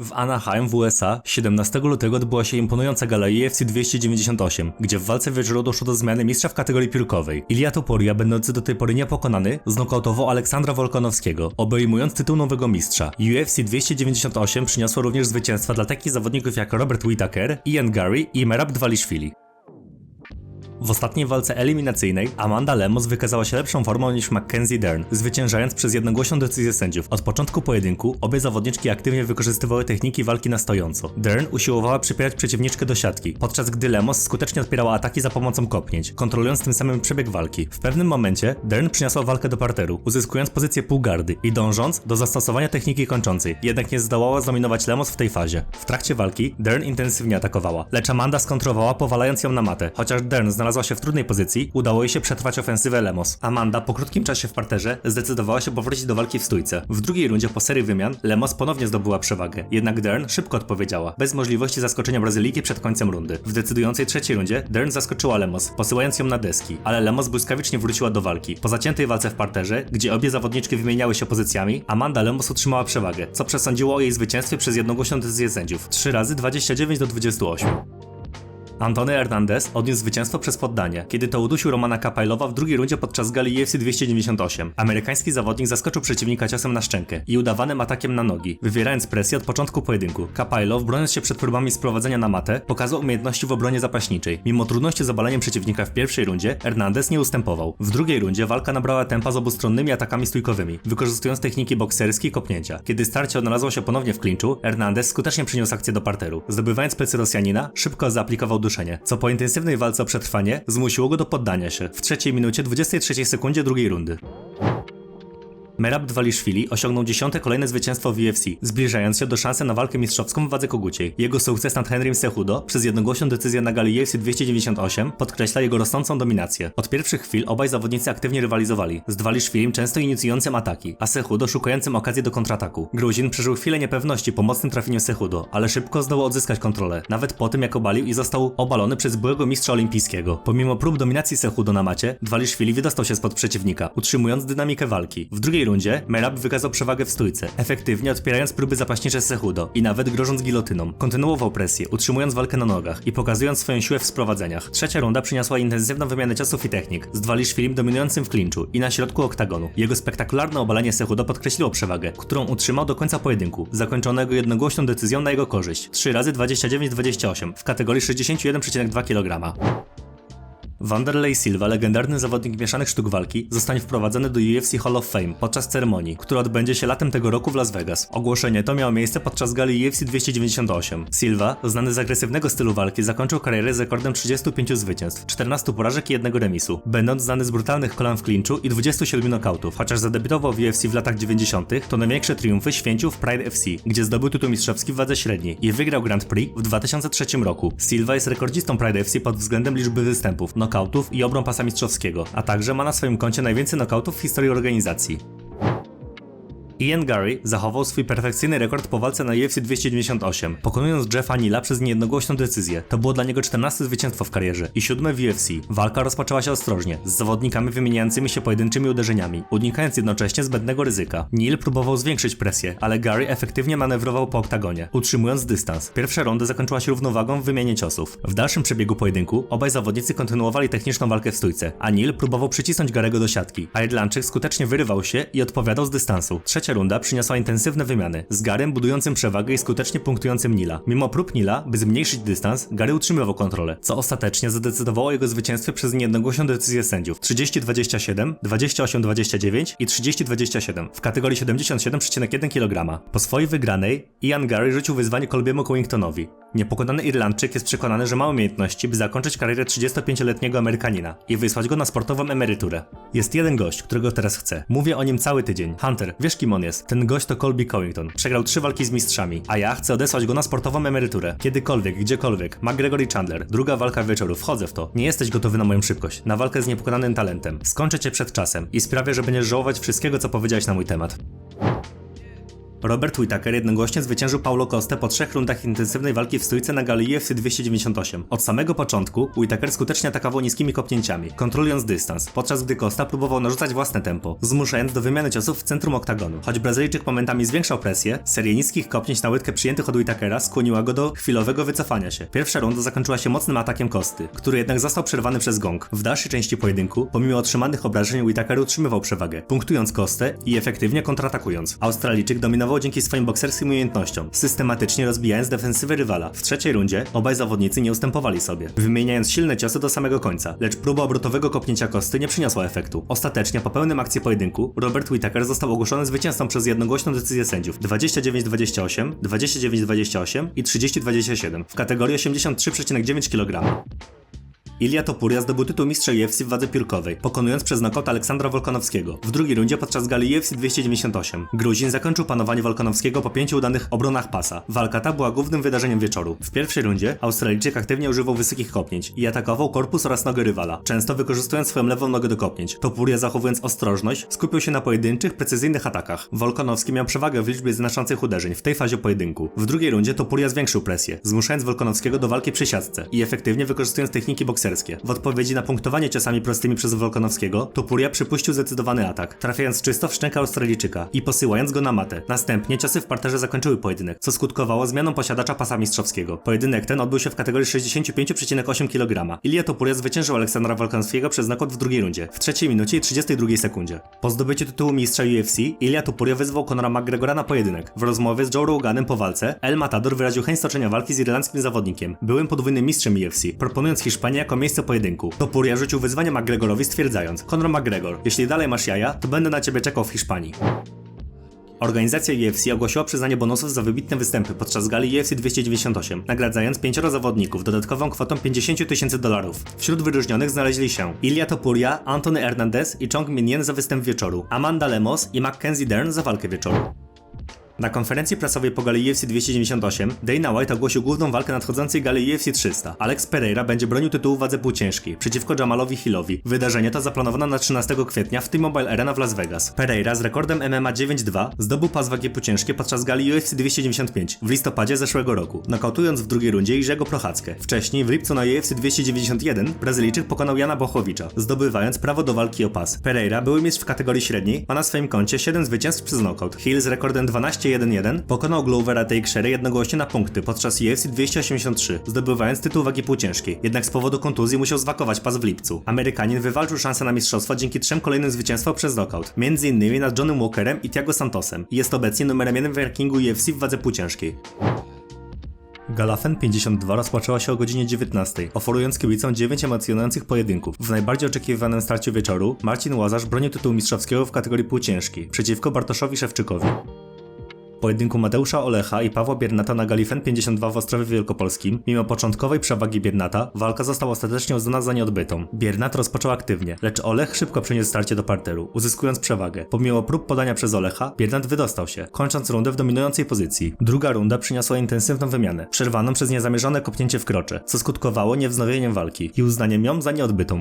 W Anaheim w USA 17 lutego odbyła się imponująca gala UFC 298, gdzie w walce wieczoru doszło do zmiany mistrza w kategorii piórkowej. Ilia Topuria, będący do tej pory niepokonany, znokautował Aleksandra Wolkonowskiego, obejmując tytuł nowego mistrza. UFC 298 przyniosło również zwycięstwa dla takich zawodników jak Robert Whittaker, Ian Gary i Merab Dvalishvili. W ostatniej walce eliminacyjnej Amanda Lemos wykazała się lepszą formą niż Mackenzie Dern, zwyciężając przez jednogłośną decyzję sędziów. Od początku pojedynku obie zawodniczki aktywnie wykorzystywały techniki walki na stojąco. Dern usiłowała przypierać przeciwniczkę do siatki, podczas gdy Lemos skutecznie odpierała ataki za pomocą kopnięć, kontrolując tym samym przebieg walki. W pewnym momencie Dern przyniosła walkę do parteru, uzyskując pozycję półgardy i dążąc do zastosowania techniki kończącej, jednak nie zdołała zdominować Lemos w tej fazie. W trakcie walki Dern intensywnie atakowała, lecz Amanda skontrowała powalając ją na matę. Chociaż Dern znalazła się w trudnej pozycji, udało jej się przetrwać ofensywę Lemos. Amanda po krótkim czasie w parterze zdecydowała się powrócić do walki w stójce. W drugiej rundzie po serii wymian Lemos ponownie zdobyła przewagę, jednak Dern szybko odpowiedziała, bez możliwości zaskoczenia Brazylijki przed końcem rundy. W decydującej trzeciej rundzie Dern zaskoczyła Lemos, posyłając ją na deski, ale Lemos błyskawicznie wróciła do walki. Po zaciętej walce w parterze, gdzie obie zawodniczki wymieniały się pozycjami, Amanda Lemos utrzymała przewagę, co przesądziło o jej zwycięstwie przez jednogłośną decyzję sędziów. 3 razy 29 do 28. Antony Hernandez odniósł zwycięstwo przez poddanie, kiedy to udusił Romana Kapajlowa w drugiej rundzie podczas gali UFC 298. Amerykański zawodnik zaskoczył przeciwnika ciosem na szczękę i udawanym atakiem na nogi, wywierając presję od początku pojedynku. Kapajlow, broniąc się przed próbami sprowadzenia na matę, pokazał umiejętności w obronie zapaśniczej. Mimo trudności z obaleniem przeciwnika w pierwszej rundzie, Hernandez nie ustępował. W drugiej rundzie walka nabrała tempa z obustronnymi atakami stójkowymi, wykorzystując techniki bokserskie i kopnięcia. Kiedy starcie odnalazło się ponownie w klinczu, Hernandez skutecznie przyniósł akcję do parteru. Zdobywając plecy Rosjanina, szybko zaaplikował duszenie, co po intensywnej walce o przetrwanie zmusiło go do poddania się w trzeciej minucie 23 sekundzie drugiej rundy. Merab Dvalishvili osiągnął dziesiąte kolejne zwycięstwo w UFC, zbliżając się do szansy na walkę mistrzowską w wadze koguciej. Jego sukces nad Henrym Cejudo przez jednogłośną decyzję na gali UFC 298 podkreśla jego rosnącą dominację. Od pierwszych chwil obaj zawodnicy aktywnie rywalizowali, z Dvalishvilim często inicjującym ataki, a Cejudo szukającym okazji do kontrataku. Gruzin przeżył chwilę niepewności po mocnym trafieniu Cejudo, ale szybko zdołał odzyskać kontrolę, nawet po tym jak obalił i został obalony przez byłego mistrza olimpijskiego. Pomimo prób dominacji Cejudo na macie, Dvalishvili wydostał się spod przeciwnika, utrzymując dynamikę walki. W drugiej rundzie Merab wykazał przewagę w stójce, efektywnie odpierając próby zapaśnicze Cejudo i nawet grożąc gilotyną. Kontynuował presję, utrzymując walkę na nogach i pokazując swoją siłę w sprowadzeniach. Trzecia runda przyniosła intensywną wymianę ciosów i technik, z Dvalishvilim dominującym w klinczu i na środku oktagonu. Jego spektakularne obalenie Cejudo podkreśliło przewagę, którą utrzymał do końca pojedynku, zakończonego jednogłośną decyzją na jego korzyść. 3 razy 29-28 w kategorii 61,2 kg. Wanderlei Silva, legendarny zawodnik mieszanych sztuk walki, zostanie wprowadzony do UFC Hall of Fame podczas ceremonii, która odbędzie się latem tego roku w Las Vegas. Ogłoszenie to miało miejsce podczas gali UFC 298. Silva, znany z agresywnego stylu walki, zakończył karierę z rekordem 35 zwycięstw, 14 porażek i jednego remisu, będąc znany z brutalnych kolan w klinczu i 27 nokautów. Chociaż zadebiutował w UFC w latach 90., to największe triumfy święcił w Pride FC, gdzie zdobył tytuł mistrzowski w wadze średniej i wygrał Grand Prix w 2003 roku. Silva jest rekordzistą Pride FC pod względem liczby występów, nokautów i obron pasa mistrzowskiego, a także ma na swoim koncie najwięcej nokautów w historii organizacji. Ian Gary zachował swój perfekcyjny rekord po walce na UFC 298, pokonując Jeffa Nila przez niejednogłośną decyzję. To było dla niego 14 zwycięstwo w karierze i siódme w UFC. Walka rozpoczęła się ostrożnie, z zawodnikami wymieniającymi się pojedynczymi uderzeniami, unikając jednocześnie zbędnego ryzyka. Neil próbował zwiększyć presję, ale Gary efektywnie manewrował po oktagonie, utrzymując dystans. Pierwsza runda zakończyła się równowagą w wymianie ciosów. W dalszym przebiegu pojedynku obaj zawodnicy kontynuowali techniczną walkę w stójce, a Neil próbował przycisnąć Garego do siatki, Irlandczyk skutecznie wyrywał się i odpowiadał z dystansu. Trzecia runda przyniosła intensywne wymiany, z Garem budującym przewagę i skutecznie punktującym Nila. Mimo prób Nila, by zmniejszyć dystans, Gary utrzymywał kontrolę, co ostatecznie zadecydowało o jego zwycięstwie przez niejednogłośną decyzję sędziów 30-27, 28-29 i 30-27 w kategorii 77,1 kg. Po swojej wygranej Ian Gary rzucił wyzwanie Colbiemu Covingtonowi. Niepokonany Irlandczyk jest przekonany, że ma umiejętności, by zakończyć karierę 35-letniego Amerykanina i wysłać go na sportową emeryturę. Jest jeden gość, którego teraz chcę. Mówię o nim cały tydzień. Hunter, wiesz kim on jest? Ten gość to Colby Covington. Przegrał trzy walki z mistrzami, a ja chcę odesłać go na sportową emeryturę. Kiedykolwiek, gdziekolwiek. McGregor i Chandler. Druga walka wieczoru. Wchodzę w to. Nie jesteś gotowy na moją szybkość. Na walkę z niepokonanym talentem. Skończę cię przed czasem i sprawię, że będziesz żałować wszystkiego, co powiedziałeś na mój temat. Robert Whittaker jednogłośnie zwyciężył Paulo Costę po trzech rundach intensywnej walki w stójce na gali UFC 298. Od samego początku Whittaker skutecznie atakował niskimi kopnięciami, kontrolując dystans, podczas gdy Costa próbował narzucać własne tempo, zmuszając do wymiany ciosów w centrum oktagonu. Choć Brazylijczyk momentami zwiększał presję, seria niskich kopnięć na łydkę przyjętych od Whittakera skłoniła go do chwilowego wycofania się. Pierwsza runda zakończyła się mocnym atakiem Kosty, który jednak został przerwany przez gong. W dalszej części pojedynku, pomimo otrzymanych obrażeń, Whittaker utrzymywał przewagę, punktując Kostę i efektywnie kontratakując. Australijczyk dominował dzięki swoim bokserskim umiejętnościom, systematycznie rozbijając defensywę rywala. W trzeciej rundzie obaj zawodnicy nie ustępowali sobie, wymieniając silne ciosy do samego końca, lecz próba obrotowego kopnięcia Kosty nie przyniosła efektu. Ostatecznie, po pełnym akcji pojedynku, Robert Whittaker został ogłoszony zwycięzcą przez jednogłośną decyzję sędziów 29-28, 29-28 i 30-27 w kategorii 83,9 kg. Ilia Topuria zdobył tytuł mistrza UFC w wadze piórkowej, pokonując przez nokaut Aleksandra Wolkonowskiego. W drugiej rundzie podczas gali UFC 298 Gruzin zakończył panowanie Wolkonowskiego po pięciu udanych obronach pasa. Walka ta była głównym wydarzeniem wieczoru. W pierwszej rundzie Australijczyk aktywnie używał wysokich kopnięć i atakował korpus oraz nogę rywala, często wykorzystując swoją lewą nogę do kopnięć. Topuria zachowując ostrożność, skupił się na pojedynczych, precyzyjnych atakach. Wolkonowski miał przewagę w liczbie znaczących uderzeń w tej fazie pojedynku. W drugiej rundzie Topuria zwiększył presję, zmuszając Wolkonowskiego do walki przy siatce i efektywnie wykorzystując techniki W odpowiedzi na punktowanie ciosami prostymi przez Wolkonowskiego, Topuria przypuścił zdecydowany atak, trafiając czysto w szczękę Australijczyka i posyłając go na matę. Następnie ciosy w parterze zakończyły pojedynek, co skutkowało zmianą posiadacza pasa mistrzowskiego. Pojedynek ten odbył się w kategorii 65,8 kg. Ilia Topuria zwyciężył Aleksandra Wolkonowskiego przez knockout w drugiej rundzie, w trzeciej minucie i 32 sekundzie. Po zdobyciu tytułu mistrza UFC, Ilia Topuria wyzwał Conora McGregora na pojedynek. W rozmowie z Joe Roganem po walce, El Matador wyraził chęć stoczenia walki z irlandzkim zawodnikiem, byłym podwójnym mistrzem UFC, proponując Hiszpanię jako miejsce pojedynku. Topuria rzucił wyzwanie McGregorowi stwierdzając Conor McGregor, jeśli dalej masz jaja, to będę na ciebie czekał w Hiszpanii. Organizacja UFC ogłosiła przyznanie bonusów za wybitne występy podczas gali UFC 298, nagradzając pięcioro zawodników dodatkową kwotą 50 tysięcy dolarów. Wśród wyróżnionych znaleźli się Ilia Topuria, Anthony Hernandez i Chong Min-yen za występ wieczoru, Amanda Lemos i Mackenzie Dern za walkę wieczoru. Na konferencji prasowej po gali UFC 298 Dana White ogłosił główną walkę nadchodzącej gali UFC 300. Alex Pereira będzie bronił tytułu w wadze półciężkiej przeciwko Jamalowi Hillowi. Wydarzenie to zaplanowano na 13 kwietnia w T-Mobile Arena w Las Vegas. Pereira z rekordem MMA 9-2 zdobył pas wagi półciężkiej podczas gali UFC 295 w listopadzie zeszłego roku, nokautując w drugiej rundzie Irzego Prochackę. Wcześniej w lipcu na UFC 291 Brazylijczyk pokonał Jana Bochowicza, zdobywając prawo do walki o pas. Pereira, były mistrz w kategorii średniej, ma na swoim koncie 7 zwycięstw przez knockout. Hill z rekordem 12 1-1 pokonał Glovera Teixeira jednogłośnie na punkty podczas UFC 283, zdobywając tytuł wagi półciężkiej. Jednak z powodu kontuzji musiał zwakować pas w lipcu. Amerykanin wywalczył szansę na mistrzostwa dzięki trzem kolejnym zwycięstwom przez knockout, między innymi nad Johnem Walkerem i Thiago Santosem. Jest obecnie numerem 1 w rankingu UFC w wadze półciężkiej. Galafen 52 rozpoczęła się o godzinie 19, oferując kibicom 9 emocjonujących pojedynków. W najbardziej oczekiwanym starciu wieczoru Marcin Łazarz bronił tytułu mistrzowskiego w kategorii półciężkiej przeciwko Bartoszowi Szewczykowi. Pojedynku Mateusza Olecha i Pawła Biernata na Galifen 52 w Ostrowie Wielkopolskim, mimo początkowej przewagi Biernata, walka została ostatecznie uznana za nieodbytą. Biernat rozpoczął aktywnie, lecz Olech szybko przeniósł starcie do parteru, uzyskując przewagę. Pomimo prób podania przez Olecha, Biernat wydostał się, kończąc rundę w dominującej pozycji. Druga runda przyniosła intensywną wymianę, przerwaną przez niezamierzone kopnięcie w krocze, co skutkowało niewznowieniem walki i uznaniem ją za nieodbytą.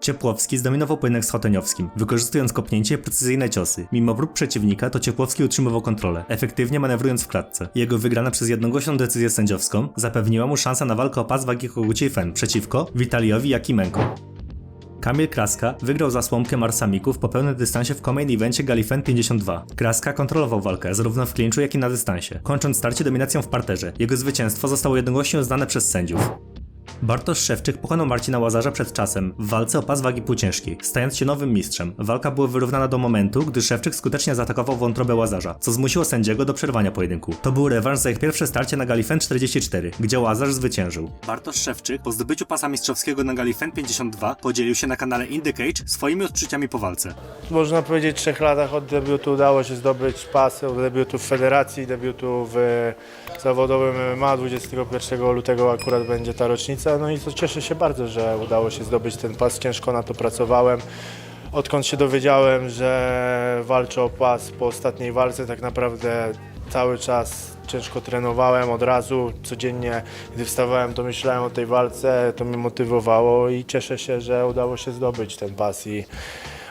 Ciepłowski zdominował pojedynek z Choteniowskim, wykorzystując kopnięcie i precyzyjne ciosy. Mimo prób przeciwnika, to Ciepłowski utrzymywał kontrolę, efektywnie manewrując w klatce. Jego wygrana przez jednogłośną decyzję sędziowską zapewniła mu szansę na walkę o pas wagi koguciej Fen przeciwko Witaliowi Jakimenko. Kamil Kraska wygrał zasłonkę Marsamików po pełnym dystansie w main evencie Galifen 52. Kraska kontrolował walkę zarówno w klinczu, jak i na dystansie, kończąc starcie dominacją w parterze. Jego zwycięstwo zostało jednogłośnie uznane przez sędziów. Bartosz Szewczyk pokonał Marcina Łazarza przed czasem w walce o pas wagi półciężkiej, stając się nowym mistrzem. Walka była wyrównana do momentu, gdy Szewczyk skutecznie zaatakował wątrobę Łazarza, co zmusiło sędziego do przerwania pojedynku. To był rewanż za ich pierwsze starcie na Galifen 44, gdzie Łazarz zwyciężył. Bartosz Szewczyk po zdobyciu pasa mistrzowskiego na Galifen 52 podzielił się na kanale In The Cage swoimi odczuciami po walce. Można powiedzieć, w trzech latach od debiutu udało się zdobyć pas, od debiutu w federacji, debiutu w zawodowym MMA. 21 lutego akurat będzie ta rocznica. No i to cieszę się bardzo, że udało się zdobyć ten pas. Ciężko na to pracowałem. Odkąd się dowiedziałem, że walczę o pas po ostatniej walce, tak naprawdę cały czas ciężko trenowałem od razu, codziennie gdy wstawałem to myślałem o tej walce, to mnie motywowało i cieszę się, że udało się zdobyć ten pas i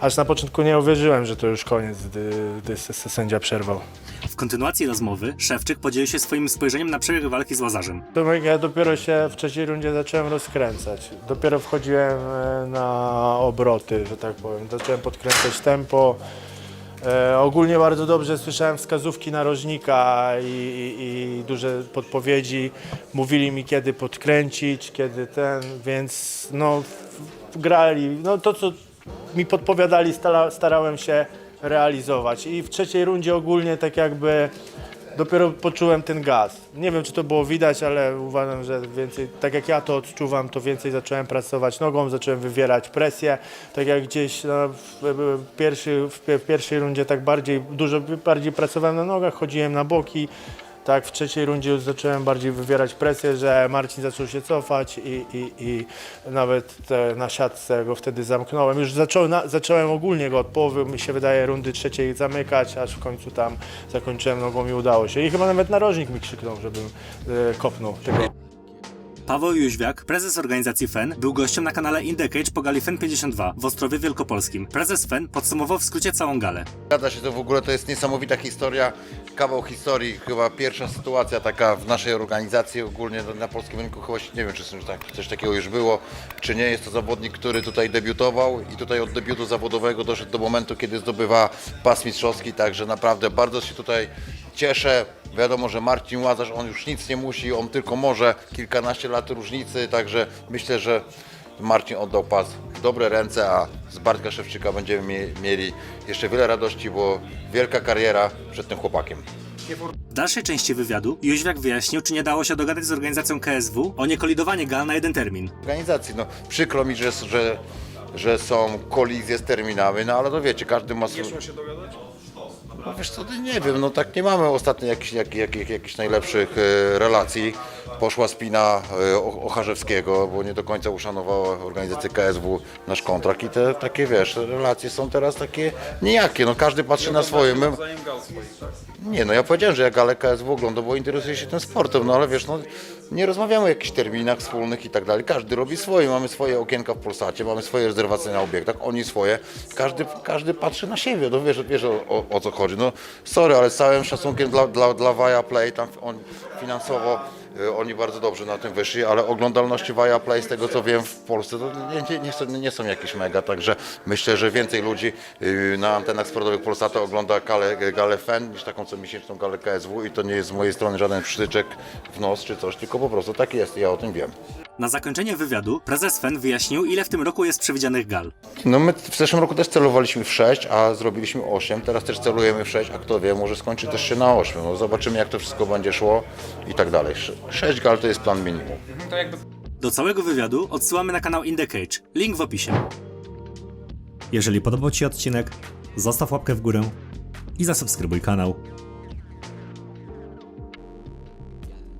aż na początku nie uwierzyłem, że to już koniec, gdy, gdy sędzia przerwał. W kontynuacji rozmowy Szewczyk podzielił się swoim spojrzeniem na przebieg walki z Łazarzem. Tomek, ja dopiero się w trzeciej rundzie zacząłem rozkręcać. Dopiero wchodziłem e, na obroty, że tak powiem. Zacząłem podkręcać tempo. E, ogólnie bardzo dobrze słyszałem wskazówki narożnika i, i, i duże podpowiedzi. Mówili mi kiedy podkręcić, kiedy ten, więc no grali. No to co mi podpowiadali stara, starałem się realizować. I w trzeciej rundzie ogólnie tak jakby dopiero poczułem ten gaz. Nie wiem, czy to było widać, ale uważam, że więcej, tak jak ja to odczuwam, to więcej zacząłem pracować nogą, zacząłem wywierać presję. Tak jak gdzieś no, w, w, pierwszy, w, w pierwszej rundzie tak bardziej, dużo bardziej pracowałem na nogach, chodziłem na boki. Tak, w trzeciej rundzie już zacząłem bardziej wywierać presję, że Marcin zaczął się cofać i, i, i nawet na siatce go wtedy zamknąłem. Już zacząłem, zacząłem ogólnie go od połowy, mi się wydaje, rundy trzeciej zamykać, aż w końcu tam zakończyłem nogą i udało się. I chyba nawet narożnik mi krzyknął, żebym e, kopnął tego. Paweł Jóźwiak, prezes organizacji FEN, był gościem na kanale Indecage po gali FEN 52 w Ostrowie Wielkopolskim. Prezes FEN podsumował w skrócie całą galę. Zgadza się, to w ogóle to jest niesamowita historia, kawał historii, chyba pierwsza sytuacja taka w naszej organizacji, ogólnie na- polskim rynku, chyba nie wiem, czy tak, coś takiego już było, czy nie. Jest to zawodnik, który tutaj debiutował i tutaj od debiutu zawodowego doszedł do momentu, kiedy zdobywa pas mistrzowski, także naprawdę bardzo się tutaj cieszę. Wiadomo, że Marcin Łazarz, on już nic nie musi, on tylko może, kilkanaście lat różnicy, także myślę, że Marcin oddał pas w dobre ręce, a z Bartka Szewczyka będziemy mie- mieli jeszcze wiele radości, bo wielka kariera przed tym chłopakiem. W dalszej części wywiadu Jóźwiak wyjaśnił, czy nie dało się dogadać z organizacją KSW o niekolidowanie gal na jeden termin. Organizacji, no przykro mi, że, że, że są kolizje z terminami, no ale to wiecie, każdy ma swój... No wiesz co, nie wiem, no tak nie mamy ostatnio jakichś jak, jak, jak, jakichś najlepszych e, relacji. Poszła spina e, Ocharzewskiego, bo nie do końca uszanowała organizacja KSW nasz kontrakt i te takie, wiesz, relacje są teraz takie nijakie, no każdy patrzy na swoje. My, nie, no ja powiedziałem, że ja galę KSW oglądam, bo interesuję się tym sportem, no ale wiesz, no nie rozmawiamy o jakichś terminach wspólnych i tak dalej. Każdy robi swoje, mamy swoje okienka w Polsacie, mamy swoje rezerwacje na obiektach, oni swoje. Każdy, każdy patrzy na siebie, no wiesz, wiesz o, o, o co chodzi. No sorry, ale z całym szacunkiem dla, dla, dla Viaplay, tam on finansowo oni bardzo dobrze na tym wyszli, ale oglądalności Viaplay z tego co wiem w Polsce to nie, nie, są, nie są jakieś mega, także myślę, że więcej ludzi y, na antenach sportowych Polsatu ogląda galę, galę FEN niż taką co miesięczną galę KSW i to nie jest z mojej strony żaden przytyczek w nos czy coś, tylko po prostu tak jest ja o tym wiem. Na zakończenie wywiadu prezes FEN wyjaśnił, ile w tym roku jest przewidzianych gal. No my w zeszłym roku też celowaliśmy w 6, a zrobiliśmy 8, teraz też celujemy w 6, a kto wie, może skończy też się na 8. No zobaczymy jak to wszystko będzie szło i tak dalej. 6 gal to jest plan minimum. Do całego wywiadu odsyłamy na kanał Indecage. Link w opisie. Jeżeli podobał Ci się odcinek, zostaw łapkę w górę i zasubskrybuj kanał.